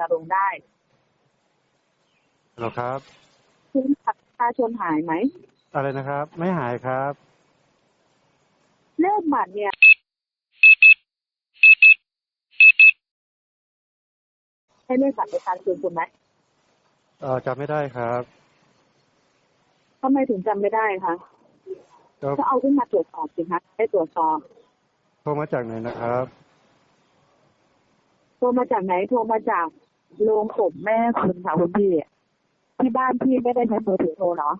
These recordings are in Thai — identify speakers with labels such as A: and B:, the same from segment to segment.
A: นรงค์ได้
B: เหรอครับ
A: คุณบัตรประชาชนหายไหม
B: อะไรนะครับ ไม่หายครับ
A: เลขบัตรเนี่ยใช่เลขบัตรประชาชนคุณไหม
B: เออจำไม่ได้ครับ
A: ทำไมถึงจำไม่ได้คะ
B: ก็
A: ก็เอาขึ้นมาตรวจสอบสิคะให้ตรวจสอบ
B: โทรมาจากไหนนะครับ
A: โทรมาจากไหน โทรมาจาก โรงศพแม่คุณค่ะคุณพี่ ที่บ้านพี่ไม่ได้ใช้มือถือโทรเหรอ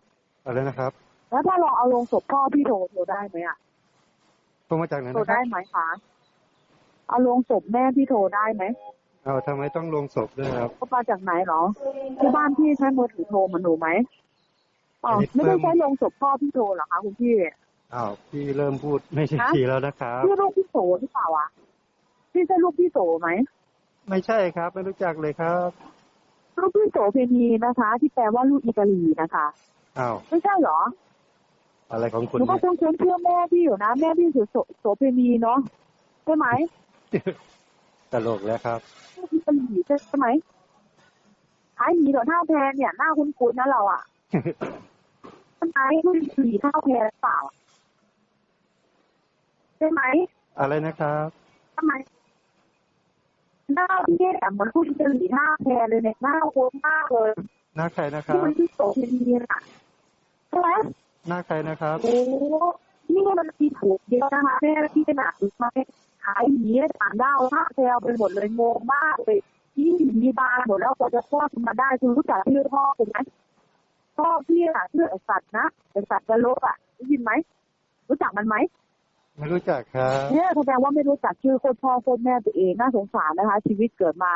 B: อะไรนะครับ
A: แล้วถ้าลองเอาโรงศพพ่อพี่โทรโทรได้ไหมอะ
B: โทรมาจากไหน
A: โทร
B: นะครั
A: ได้
B: บ
A: ไหมคะเอาโรงศพแม่พี่โทรได้ไหม
B: เอาทำไมต้องลงศพด้วยครับ
A: เขามาจากไหนเหรอ ที่บ้านพี่ใช้มือถือโทรเหมันหนูไหมอ๋อ
B: อันนี้
A: ไม่ได้
B: เพิ่ม
A: ใช้โรงศพพ่อพี่โทรเหรอคะคุณพี่
B: อ้าวพี่เริ่มพูดไม่ใช่
A: ฮะ
B: ทีแล้วนะครับ
A: พี่ลูกพี่โสหรือเปล่าอะพี่ใช่ลูกพี่โสไหม
B: ไม่ใช่ครับ ไม่รู้จักเลยครับ
A: ลูกพี่โสเพนีนะคะ ที่แปลว่าลูกอิตาลีนะคะ
B: อ้าว
A: ไม่ใช่เหรอ
B: อะไรของ
A: ห
B: คุณ
A: นูก็
B: เนี่ย
A: ต้องเชื่อเชื่อแม่พี่อยู่นะแม่พี่คือโสโสเพณีเนาะใช่ไหม
B: ตลกแล้วครับ
A: ลูกอิตาลีใช่ไหมขายหมีต่อท่าแพนเนี่ยหน้าคุ้นๆนะเราอะใช่ไหมลูกอิตาลีท่าแพนหรือเปล่าใช่ไหม
B: อะไรนะครับ
A: ทำไม หน้าพี่เนี่ยเหมือนลูกอิตาลีท่าแพนเลยเนี่ยหน้าโคตรมากเลย
B: หน้าใครนะครั
A: ที่
B: บ
A: มันที่โสเพณีน่ะใช่ไหม
B: หน้าใครนะครับ
A: โอ้นี่มันมีถูกเยอะนะคะแม่ที่ขนาดมาขายหมีต่างด้าวท่าแซวไปหมดเลยงงมากเลยที่หมีบานหมดแล้วกว่าจะคลอดมาได้คุณรู้จักชื่อพ่อคุณไหมพ่อพี่อะชื่อไอสัตว์นะไอสัตว์กระโหลกอะได้ยินไหมรู้จักมันไหม
B: ไม่รู้จักครับ
A: เนี่ยแสดงว่าไม่รู้จักชื่อโคตรพ่อโคตรแม่ตัวเองน่าสงสารนะคะ ชีวิตเกิดมา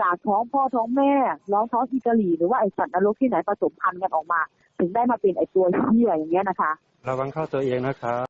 A: จากท้องพ่อท้องแม่ร้องท้องอีกะหรี่หรือว่าไอสัตว์นรกที่ไหนผสมพันธุ์กันออกมา ถึงได้มาเป็นไอตัวเหี้ยอย่างเงี้ยนะคะ
B: ระวังเข้าตัวเองนะครับ